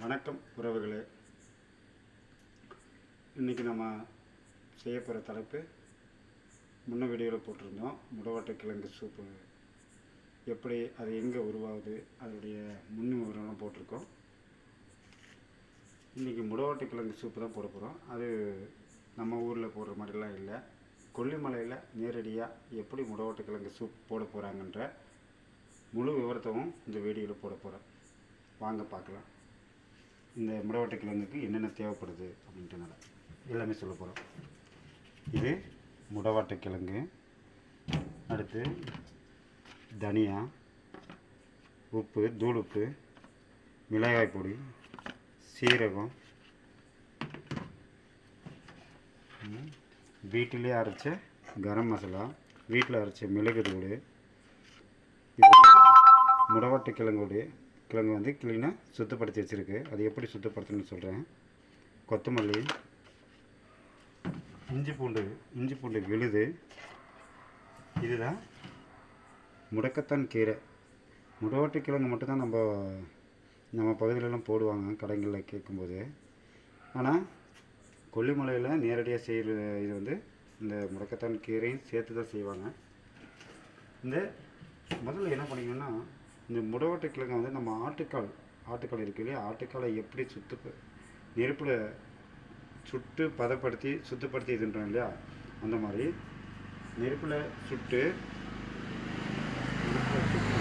வணக்கம் உறவுகளே. இன்றைக்கி நம்ம செய்ய போகிற தலைப்பு முன்ன வீடியோவில் போட்டிருந்தோம் முடவாட்டை கிழங்கு சூப்பு. எப்படி அது எங்கே உருவாகுது அதனுடைய முன் விவரம்லாம் போட்டிருக்கோம். இன்றைக்கி முடவாட்டை கிழங்கு சூப்பு தான் போட போகிறோம் அது நம்ம ஊரில் போடுற மாதிரிலாம் இல்லை. கொல்லிமலையில் நேரடியாக எப்படி முடவாட்டை கிழங்கு சூப் போட போகிறாங்கன்ற முழு விவரத்தவும் இந்த வீடியோவில் போட போகிறேன் வாங்க பார்க்கலாம். இந்த முடவட்டை கிழங்குக்கு என்னென்ன தேவைப்படுது அப்படின்ட்டு எல்லாமே சொல்ல போகிறோம் இது முடவாட்டை கிழங்கு அடுத்து தனியா உப்பு தூளுப்பு மிளகாய் பொடி சீரகம் வீட்டிலே அரைச்ச கரம் மசாலா வீட்டில் அரைச்ச மிளகு தூள் இது முடவாட்டு கிழங்குடைய கிழங்கு வந்து க்ளீனாக சுத்தப்படுத்தி வச்சுருக்கு. அது எப்படி சுத்தப்படுத்தணும்னு சொல்கிறேன் கொத்தமல்லி இஞ்சி பூண்டு இஞ்சி பூண்டு விழுது. இதுதான் முடக்கத்தான் கீரை. முடவாட்டு கிழங்கு மட்டும்தான் நம்ம நம்ம பகுதியிலலாம் போடுவாங்க கடைகளில் கேட்கும்போது. ஆனால் கொல்லிமலையில் நேரடியாக செய்கிற இது வந்து இந்த முடக்கத்தான் கீரையும் சேர்த்து தான் செய்வாங்க. இந்த முதல்ல என்ன பண்ணிக்கணும்னா இந்த முடவட்டை கிழங்கை வந்து நம்ம ஆட்டுக்கால் ஆட்டுக்கால் இருக்கு இல்லையா? ஆட்டுக்காலை எப்படி சுத்து நெருப்பில் சுட்டு பதப்படுத்தி சுத்தப்படுத்தி இதுன்றோம் இல்லையா? அந்த மாதிரி நெருப்பில் சுட்டு சுட்டு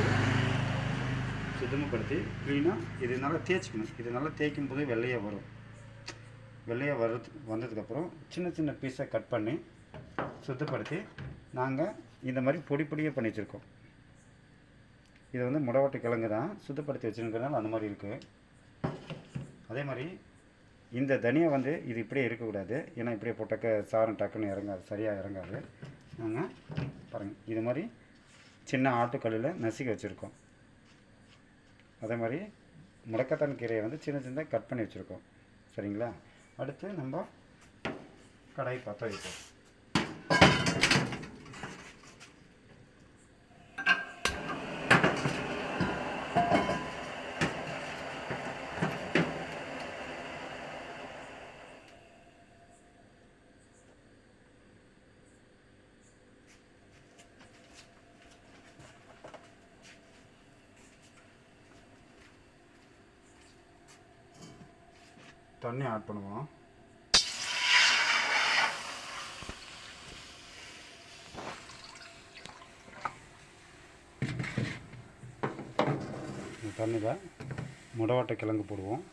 சுத்தமப்படுத்தி க்ளீனாக இது நல்லா தேய்ச்சிக்கணும். இது நல்லா தேய்க்கும் போது வெள்ளையாக வரும். வெள்ளையாக வர்றது வந்ததுக்கப்புறம் சின்ன சின்ன பீஸை கட் பண்ணி சுத்தப்படுத்தி நாங்கள் இந்த மாதிரி பொடி பொடியாக பண்ணி வச்சுருக்கோம். இது வந்து முடவட்டை கிழங்கு தான் சுத்தப்படுத்தி வச்சுருக்கிறதுனால அந்த மாதிரி இருக்குது அதே மாதிரி இந்த தனியா வந்து இது இப்படியே இருக்கக்கூடாது. ஏன்னா இப்படியே போட்டாக்க சாரம் டக்குன்னு இறங்காது சரியாக இறங்காது. நாங்கள் பாருங்கள் இது மாதிரி சின்ன ஆட்டுக்கல்லில் நசுக்கி வச்சுருக்கோம். அதே மாதிரி முடக்கத்தான் கீரையை வந்து சின்ன சின்னதாக கட் பண்ணி வச்சுருக்கோம். சரிங்களா? அடுத்து நம்ம கடாய் பற்ற வைப்போம். தண்ணி ஆட் பண்ணுவோம் இந்த தண்ணியில் முடவாட்டை கிழங்கு போடுவோம்.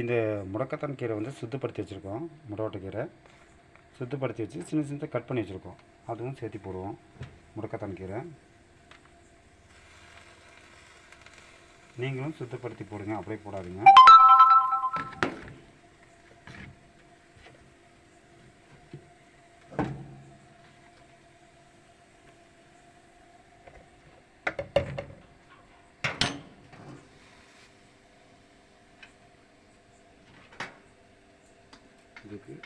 இந்த முடக்கத்தான் கீரை வந்து சுத்தப்படுத்தி வச்சுருக்கோம் முடவாட்டை கீரை. சுத்தப்படுத்தி வச்சு சின்ன சின்னதாக கட் பண்ணி வச்சுருக்கோம். அதுவும் சேர்த்து போடுவோம். முடக்கத்தான் கீரை. நீங்களும் சுத்தப்படுத்தி போடுங்க. அப்படியே போடாதீங்க. இதுக்கு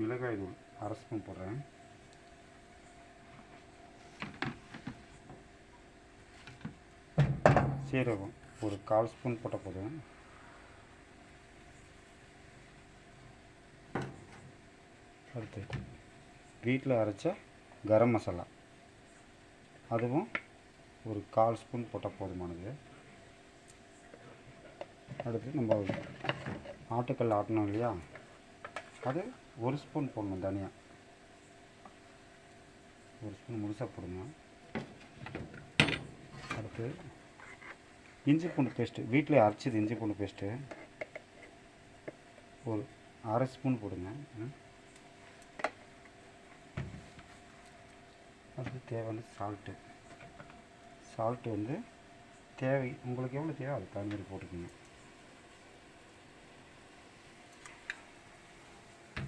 மிளகாய் தூள் அரை ஸ்பூன் போடுறேன். சீரகம் ஒரு கால் ஸ்பூன் போட்ட போதும். அடுத்து வீட்டில் அரைச்ச கரம் மசாலா. அதுவும் ஒரு கால் ஸ்பூன் போட்டால் போதுமானது. அடுத்து நம்ம ஆட்டுக்கல் ஆட்டணும் இல்லையா? அது ஒரு ஸ்பூன் போடணும் தனியாக ஒரு ஸ்பூன் முழுசாக போடுங்க. அடுத்து இஞ்சி பூண்டு பேஸ்ட்டு வீட்டில் அரைச்சது இஞ்சி பூண்டு பேஸ்ட்டு ஒரு அரை ஸ்பூன் போடுங்க. அடுத்து தேவையான சால்ட்டு சால்ட்டு வந்து தேவை உங்களுக்கு எவ்வளோ தேவை அது தகுந்த மாதிரி போட்டுக்கோங்க.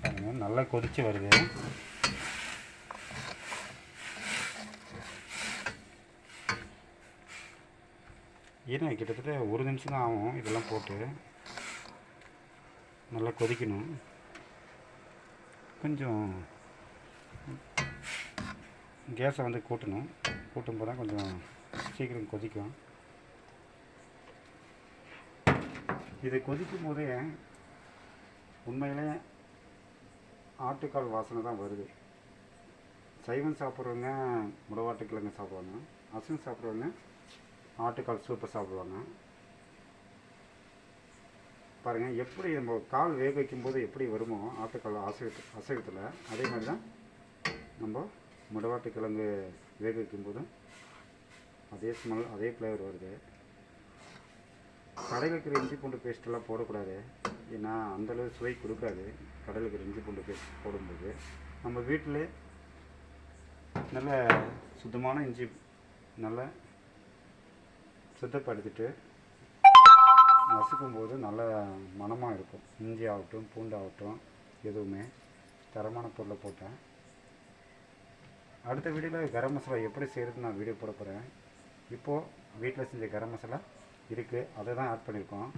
பாருங்கள் நல்லா கொதித்து வருது. ஏன்னா கிட்டத்தட்ட ஒரு நிமிஷம் தான் ஆகும் இதெல்லாம் போட்டு. நல்லா கொதிக்கணும். கொஞ்சம் கேஸை வந்து கூட்டணும். கூட்டும் போது தான் கொஞ்சம் சீக்கிரம் கொதிக்கும். இது கொதிக்கும் போதே உண்மையிலே ஆட்டுக்கால் வாசனை தான் வருது. சைவம் சாப்பிட்றவங்க முடவாட்டுக்கிழங்கு சாப்பிடுவாங்க. அசைவம் சாப்பிட்றவங்க ஆட்டுக்கால் சூப்பை சாப்பிடுவாங்க. பாருங்கள் எப்படி நம்ம கால் வேக வைக்கும்போது எப்படி வருமோ ஆட்டுக்கால் அசைவத்து அசைவத்தில் அதே மாதிரி தான் நம்ம முடவாட்டுக்கிழங்கு வேக வைக்கும்போதும் அதே ஸ்மெல் அதே ஃப்ளேவர் வருது. கடையில் இருக்கிற இஞ்சி பூண்டு பேஸ்ட்டெல்லாம் போடக்கூடாது. ஏன்னா அந்தளவு சுவை கொடுக்காது. கடலுக்கு இஞ்சி பூண்டு பேஸ்ட் போடும்போது நம்ம வீட்டிலே நல்ல சுத்தமான இஞ்சி நல்லா சுத்தப்படுத்திட்டு நசுக்கும் போது நல்ல மனமாக இருக்கும். இஞ்சி ஆகட்டும் பூண்டு ஆகட்டும் எதுவுமே தரமான பொருளை போட்டேன் அடுத்த வீடியோவில் கரம் மசாலா எப்படி செய்கிறது நான் வீடியோ போட போகிறேன் இப்போது வீட்டில் செஞ்ச கரம் மசாலா இருக்குது அதை தான் ஆட் பண்ணியிருக்கோம்.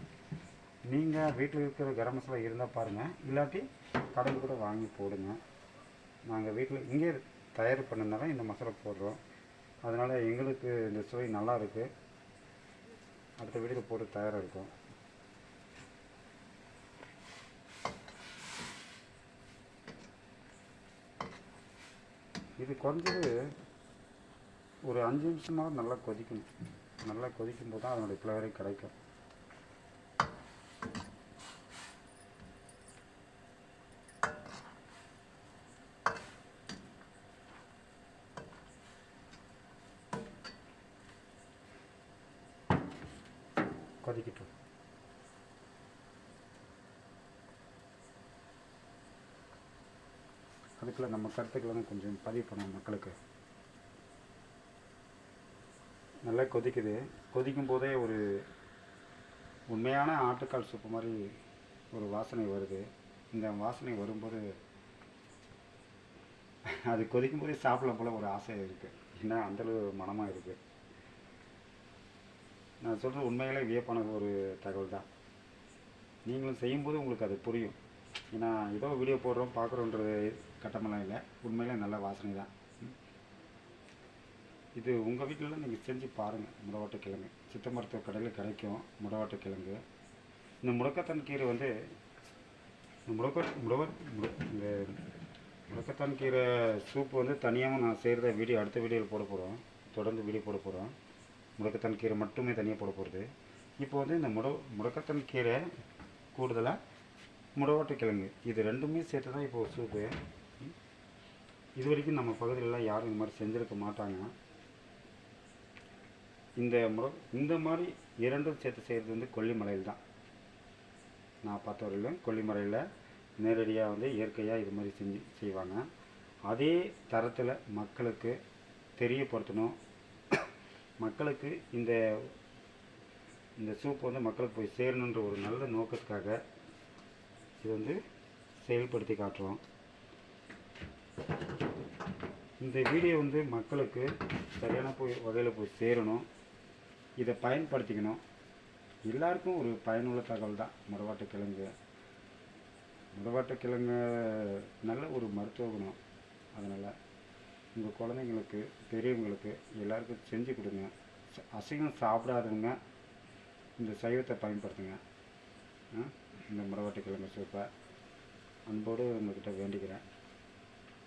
நீங்கள் வீட்டில் இருக்கிற கரம் மசாலா இருந்தால் பாருங்கள் இல்லாட்டி கடையில் கூட வாங்கி போடுங்க. நாங்கள் வீட்டில் இங்கே தயார் பண்ணதுனால இந்த மசாலா போடுறோம். அதனால் எங்களுக்கு இந்த சுவை நல்லா இருக்குது அடுத்த வீட்டில் போட்டு தயாராக இருக்கும். இது குறைஞ்சது ஒரு அஞ்சு நிமிஷமாக நல்லா கொதிக்கணும். நல்லா கொதிக்கும் போது தான் அதனுடைய ஃப்ளேவரே கிடைக்கும். கொதிக்கட்டும் அதுக்குள்ள நம்ம கருத்துக்களை கொஞ்சம் பதிவு பண்ணணும் மக்களுக்கு. நல்லா கொதிக்குது. கொதிக்கும் போதே ஒரு உண்மையான ஆட்டுக்கால் சூப்பு மாதிரி ஒரு வாசனை வருது. இந்த வாசனை வரும்போது அது கொதிக்கும் போதே சாப்பிடலாம் போல ஒரு ஆசை இருக்குது ஏன்னா அந்தளவு மனமாக இருக்குது நான் சொல்கிறது உண்மைகளே வியப்பான ஒரு தகவல் தான் நீங்களும் செய்யும்போது உங்களுக்கு அது புரியும். ஏன்னா ஏதோ வீடியோ போடுறோம் பார்க்குறோன்றது கட்டமெல்லாம் இல்லை. உண்மையிலே நல்ல வாசனை தான் இது உங்கள் வீட்டிலலாம் நீங்கள் செஞ்சு பாருங்கள் முடவாட்டு கிழங்கு சித்த மருத்துவ கடையில் கிடைக்கும் முடவாட்டு கிழங்கு இந்த முடக்கத்தான் கீரை வந்து இந்த முடக்க முடவ முட- இந்த முடக்கத்தான் கீரை சூப் வந்து தனியாகவும் நான் செய்கிறத வீடியோ அடுத்த வீடியோவில் போட போகிறோம் தொடர்ந்து வீடியோ போட போகிறோம் முடக்கத்தான் கீரை மட்டுமே தனியாக போட போகிறது இப்போ வந்து இந்த முட முடக்கத்தான் கீரை கூடுதலாக முடவாட்டு கிழங்கு இது ரெண்டுமே சேர்த்து தான் இப்போ சூப்பு. இது வரைக்கும் நம்ம பகுதியிலலாம் யாரும் இந்த மாதிரி செஞ்சுருக்க மாட்டாங்க. இந்த முட இந்த மாதிரி இரண்டும் சேர்த்து செய்கிறது வந்து கொல்லிமலையில் தான் நான் பார்த்த வரையிலும் கொல்லிமலையில் நேரடியாக வந்து இயற்கையாக இது மாதிரி செஞ்சு செய்வாங்க. அதே தரத்தில் மக்களுக்கு தெரியப்படுத்தணும் மக்களுக்கு இந்த இந்த சூப் வந்து மக்களுக்கு போய் சேரணுன்ற ஒரு நல்ல நோக்கத்துக்காக இது வந்து செயல்படுத்தி காட்டுறோம். இந்த வீடியோ வந்து மக்களுக்கு சரியான போய் வகையில் போய் சேரணும். இதை பயன்படுத்திக்கணும். எல்லாருக்கும் ஒரு பயனுள்ள தகவல் தான் முடவாட்டு கிழங்கு. முடவாட்டு கிழங்கு நல்ல ஒரு மருத்துவ குணம். அதனால் உங்கள் குழந்தைங்களுக்கு பெரியவங்களுக்கு எல்லாருக்கும் செஞ்சு கொடுங்க. அசைவம் சாப்பிடாதவங்க இந்த சைவத்தை பயன்படுத்துங்க. இந்த முடவாட்டு கிழங்கு சூப்பை அன்போடு உங்கள்கிட்ட வேண்டிக்கிறேன்.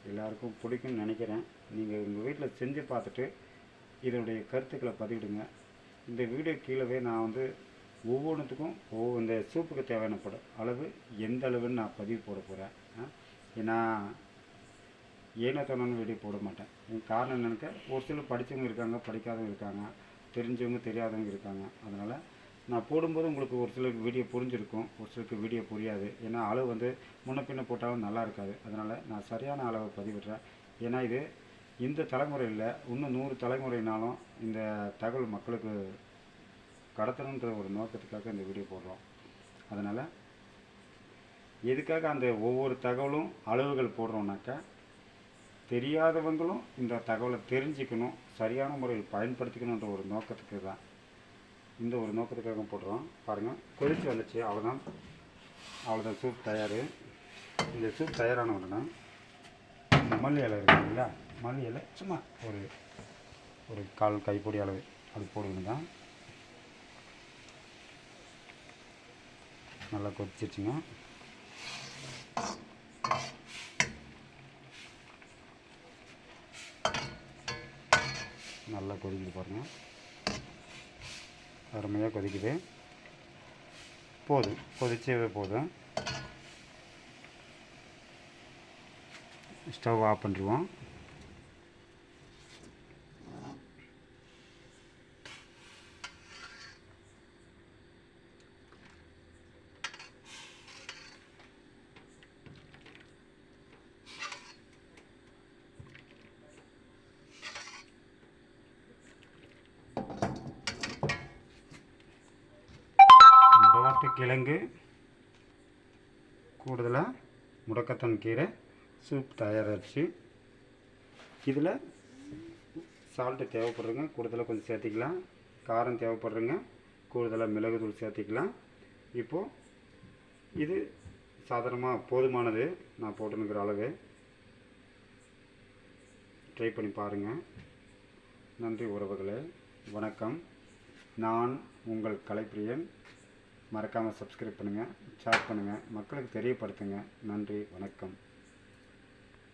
எல்லாருக்கும் பிடிக்கும்னு நினைக்கிறேன். நீங்கள் உங்கள் வீட்டில் செஞ்சு பார்த்துட்டு இதனுடைய கருத்துக்களை பதிவிடுங்க. இந்த வீடியோ கீழவே நான் வந்து ஒவ்வொன்றுத்துக்கும் ஒவ்வொரு இந்த சூப்புக்கு தேவையான படம் அளவு எந்த அளவுன்னு நான் பதிவு போட போகிறேன் ஏன்னா ஏனத்தனம்னு தானோன்னு வீடியோ போட மாட்டேன். காரணம் என்னென்னாக்கா ஒரு சிலர் படித்தவங்க இருக்காங்க படிக்காதவங்க இருக்காங்க தெரிஞ்சவங்க தெரியாதவங்க இருக்காங்க. அதனால் நான் போடும்போது உங்களுக்கு ஒரு சிலருக்கு வீடியோ புரிஞ்சிருக்கும் ஒரு சிலருக்கு வீடியோ புரியாது. ஏன்னா அளவு வந்து முன்ன பின்ன போட்டாலும் நல்லா இருக்காது. அதனால் நான் சரியான அளவை பதிவிடுறேன். ஏன்னா இது இந்த தலைமுறையில் இன்னும் நூறு தலைமுறைனாலும் இந்த தகவல் மக்களுக்கு கடத்தணுன்ற ஒரு நோக்கத்துக்காக இந்த வீடியோ போடுறோம். அதனால் எதுக்காக அந்த ஒவ்வொரு தகவலும் அளவுகள் போடுறோம்னாக்கா தெரியாதவங்களும் இந்த தகவலை தெரிஞ்சுக்கணும் சரியான முறையில் பயன்படுத்திக்கணுன்ற ஒரு நோக்கத்துக்கு தான் இந்த ஒரு நோக்கத்துக்காக போடுறோம் பாருங்கள் கொதிச்சு வந்துச்சு. அவ்வளோதான் அவ்வளோதான் சூப் தயார். இந்த சூப் தயாரான உடனே மல்லி இலை இருக்கு இல்லைங்களா? மல்லி இலை சும்மா ஒரு ஒரு கால் கைப்பொடி அளவு அது போடுங்க நல்லா கொதிச்சிருச்சுங்க. நல்லா கொதிக்குது பாருங்கள் அருமையாக கொதிக்குது. போதும். கொதிச்சவே போதும். ஸ்டவ் ஆஃப் பண்ணிடுவோம் முடவாட்டு கிழங்கு கூடுதலாக முடக்கத்தான் கீரை சூப் தயாராகிடுச்சு இதில் சால்ட்டு தேவைப்படுறங்க கூடுதலாக கொஞ்சம் சேர்த்திக்கலாம். காரம் தேவைப்படுறங்க கூடுதலாக மிளகுத்தூள் சேர்த்திக்கலாம். இப்போது இது சாதாரணமாக போதுமானது நான் போட்டுனுக்கிற அளவு. ட்ரை பண்ணி பாருங்கள் நன்றி உறவுகளே. வணக்கம். நான் உங்கள் கலைப்பிரியன் மறக்காமல் சப்ஸ்கிரைப் பண்ணுங்கள் ஷேர் பண்ணுங்கள் மக்களுக்கு தெரியப்படுத்துங்க. நன்றி வணக்கம்.